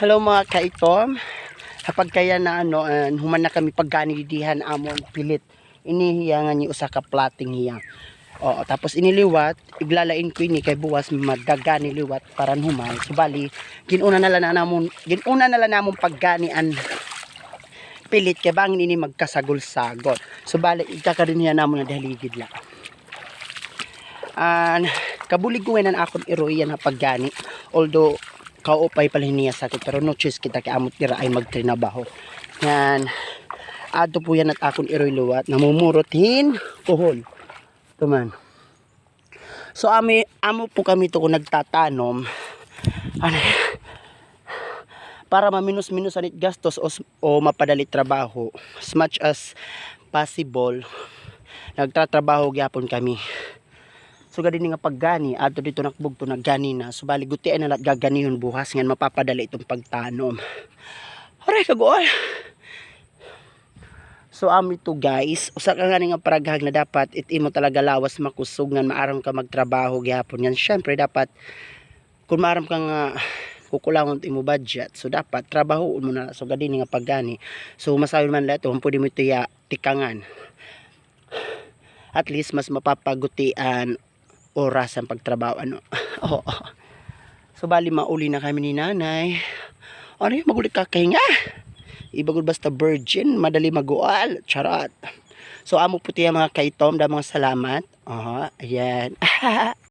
Hello mga kaitom. Kapag kaya na ano, an human na kami pagganidihan amon pilit. Inihiyangan ni usa ka plating hiyang. Oo, tapos iniliwat, iglalain ko ini kay buwas magagani liwat para human. Subali, ginuna na lang na namon, ginuna na lang namon pagganian pilit kay bangin ini magkasagol-sagol. Subali, ikakarin niya namon na daligid lang. An kabulig ko nan akon iroy yan na paggani. Although kaupay pala niya sa akin pero no choice kita kay amot tira ay magtrinabaho. Yan. Ato po yan at akon iroy luwat. Namumurotin kuhol. Tuman. So ami amo po kami to kung nagtatanom. Ano para maminus-minus anit gastos o, o mapadali trabaho as much as possible nagtatrabaho gyapon kami So gadi nga paggani adto dito nakbog to naggani na so bali gutian na lat gaganihon buhas ngan mapapadali itong pagtanom. Aray kagoy. So ami to guys, usa ka nga paraghag na dapat itimo talaga lawas makusog ngan maaram ka magtrabaho gyapon yan. Syempre dapat kung maaram ka nga kukulangon imo budget so dapat trabaho mo na so gadi nga paggani. So masabi man lahat pwede mo tiya tikangan. At least mas mapapagutian oras ang pagtrabaho ano. Oo. So bali mauli na kami ni nanay. Ano yung magulit kakahinga? Ibagod basta virgin, madali magual. Charot. So amo puti ang mga kaitom, da mga salamat. Oo, ayan.